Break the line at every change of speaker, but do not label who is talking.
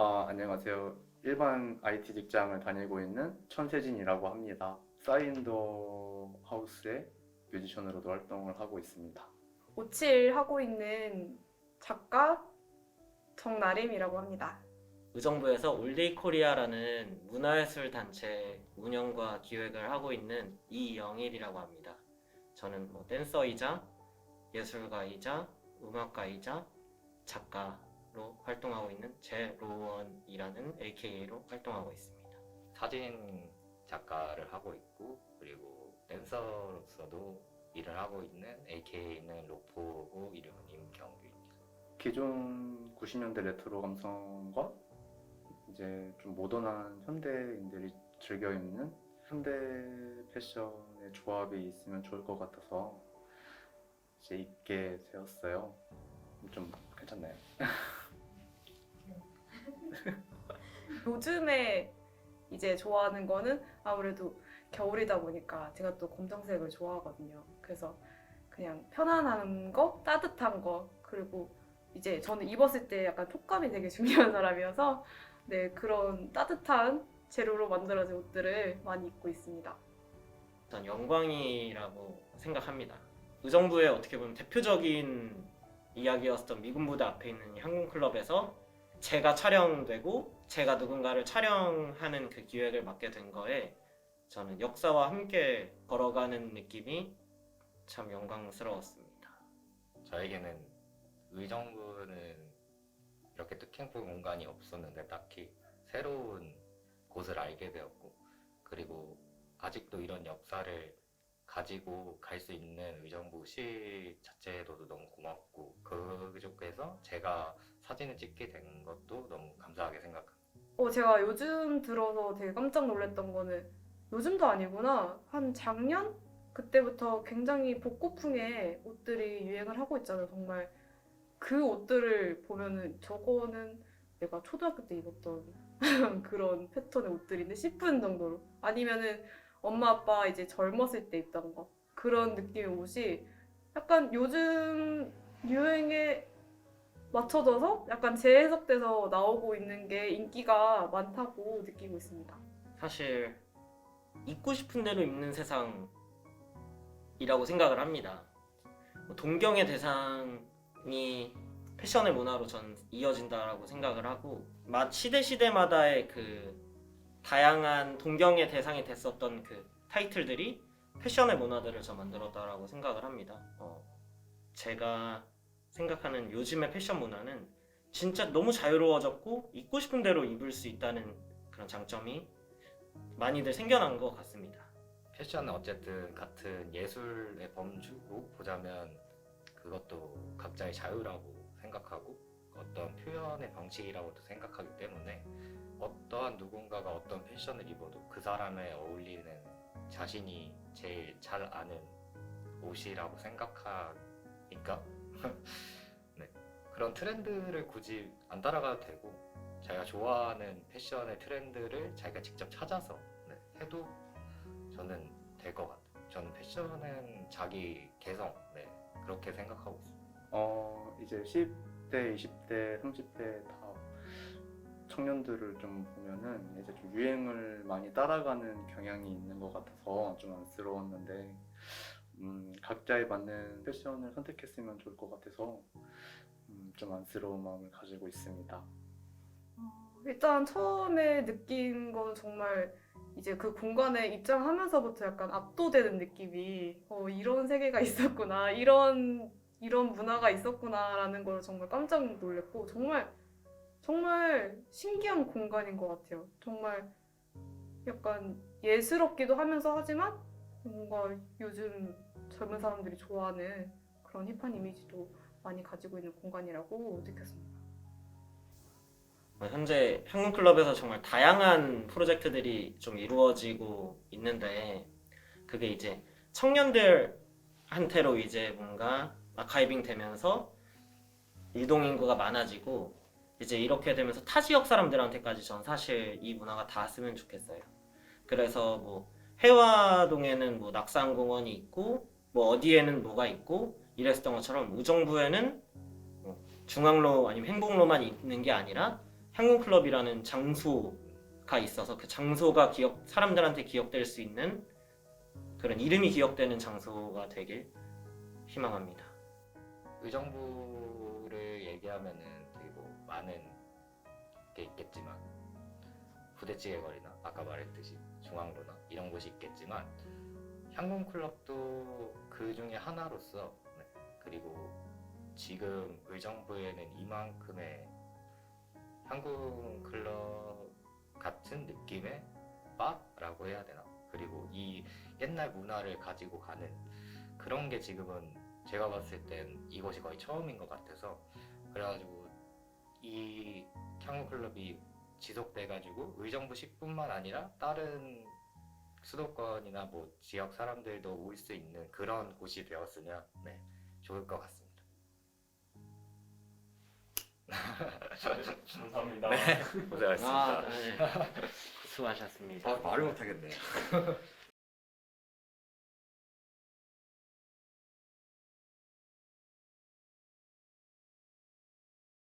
아, 안녕하세요. 일반 IT 직장을 다니고 있는 천세진이라고 합니다. 사인더 하우스의 뮤지션으로도 활동을 하고 있습니다.
57 하고 있는 작가 정나림이라고 합니다.
의정부에서 올데이 코리아라는 문화예술 단체 운영과 기획을 하고 있는 이영일이라고 합니다. 저는 뭐 댄서이자 예술가이자 음악가이자 작가 로 활동하고 있는 제로원이라는 AKA로 활동하고 있습니다.
사진 작가를 하고 있고 그리고 댄서로서도 일을 하고 있는 AK는 로포고 이름은 임경규입니다.
기존 90년대 레트로 감성과 이제 좀 모던한 현대인들이 즐겨 입는 현대 패션의 조합이 있으면 좋을 것 같아서 이제 입게 되었어요. 좀 괜찮나요?
요즘에 이제 좋아하는 거는 아무래도 겨울이다 보니까 제가 또 검정색을 좋아하거든요. 그래서 그냥 편안한 거, 따뜻한 거, 그리고 이제 저는 입었을 때 약간 촉감이 되게 중요한 사람이어서 네, 그런 따뜻한 재료로 만들어진 옷들을 많이 입고 있습니다.
전 영광이라고 생각합니다. 의정부의 어떻게 보면 대표적인 이야기였던 미군 부대 앞에 있는 이 항공클럽에서 제가 촬영되고 제가 누군가를 촬영하는 그 기획을 맡게 된 거에 저는 역사와 함께 걸어가는 느낌이 참 영광스러웠습니다.
저에게는 의정부는 이렇게 뜻깊은 공간이 없었는데 딱히 새로운 곳을 알게 되었고 그리고 아직도 이런 역사를 가지고 갈 수 있는 의정부 시 자체에도 너무 고맙고 그쪽에서 제가 사진을 찍게 된 것도 너무 감사하게 생각합니다.
어, 제가 요즘 들어서 되게 깜짝 놀랐던 거는 요즘도 아니구나. 한 작년? 그때부터 굉장히 복고풍의 옷들이 유행을 하고 있잖아요. 정말 그 옷들을 보면은 저거는 내가 초등학교 때 입었던 그런 패턴의 옷들인데 싶은 정도로. 아니면은 엄마 아빠 이제 젊었을 때 입던 거. 그런 느낌의 옷이 약간 요즘 유행에 맞춰져서 약간 재해석돼서 나오고 있는 게 인기가 많다고 느끼고 있습니다.
사실 입고 싶은 대로 입는 세상이라고 생각을 합니다. 뭐 동경의 대상이 패션의 문화로 전 이어진다라고 생각을 하고 마- 시대 시대마다의 그 다양한 동경의 대상이 됐었던 그 타이틀들이 패션의 문화들을 저 만들었다라고 생각을 합니다. 어, 제가 생각하는 요즘의 패션 문화는 진짜 너무 자유로워졌고 입고 싶은 대로 입을 수 있다는 그런 장점이 많이들 생겨난 것 같습니다.
패션은 어쨌든 같은 예술의 범주고 보자면 그것도 각자의 자유라고 생각하고 어떤 표현의 방식이라고도 생각하기 때문에 어떠한 누군가가 어떤 패션을 입어도 그 사람에 어울리는 자신이 제일 잘 아는 옷이라고 생각하니까 네. 그런 트렌드를 굳이 안 따라가도 되고 자기가 좋아하는 패션의 트렌드를 자기가 직접 찾아서 네, 해도 저는 될 것 같아요. 저는 패션은 자기 개성, 네, 그렇게 생각하고 있어요.
어, 이제 10대, 20대, 30대 다 청년들을 좀 보면은 이제 좀 유행을 많이 따라가는 경향이 있는 것 같아서 좀 안쓰러웠는데, 음, 각자에 맞는 패션을 선택했으면 좋을 것 같아서 음, 좀 안쓰러운 마음을 가지고 있습니다.
일단 처음에 느낀 건 정말 이제 그 공간에 입장하면서부터 약간 압도되는 느낌이 어, 이런 세계가 있었구나 이런 이런 문화가 있었구나라는 걸 정말 깜짝 놀랐고 정말 정말 신기한 공간인 것 같아요. 정말 약간 예스럽기도 하면서 하지만 뭔가 요즘 젊은 사람들이 좋아하는 그런 힙한 이미지도 많이 가지고 있는 공간이라고 느꼈습니다.
어, 현재 현금클럽에서 정말 다양한 프로젝트들이 좀 이루어지고 있는데 그게 이제 청년들한테로 이제 뭔가 아카이빙 되면서 이동 인구가 많아지고 이제 이렇게 되면서 타 지역 사람들한테까지 전 사실 이 문화가 닿았으면 좋겠어요. 그래서 뭐 해화동에는 뭐 낙산공원이 있고 뭐 어디에는 뭐가 있고 이랬었던 것처럼 의정부에는 뭐 중앙로 아니면 행복로만 있는 게 아니라 향군 클럽이라는 장소가 있어서 그 장소가 기억 사람들한테 기억될 수 있는 그런 이름이 기억되는 장소가 되길 희망합니다.
의정부를 얘기하면은 되게 뭐 많은 게 있겠지만 부대찌개 거리나 아까 말했듯이 중앙로나 이런 곳이 있겠지만 향군 클럽도 그 중에 하나로서 네. 그리고 지금 의정부에는 이만큼의 향군 클럽 같은 느낌의 바라고 해야 되나 그리고 이 옛날 문화를 가지고 가는 그런 게 지금은 제가 봤을 땐 이것이 거의 처음인 것 같아서 그래가지고 이 향후 클럽이 지속돼가지고 의정부시뿐만 아니라 다른 수도권이나 뭐 지역 사람들도 올 수 있는 그런 곳이 되었으면 네, 좋을 것 같습니다.
감사합니다.
고생하셨습니다.
아, 네. 수고하셨습니다.
아, 말을 못하겠네.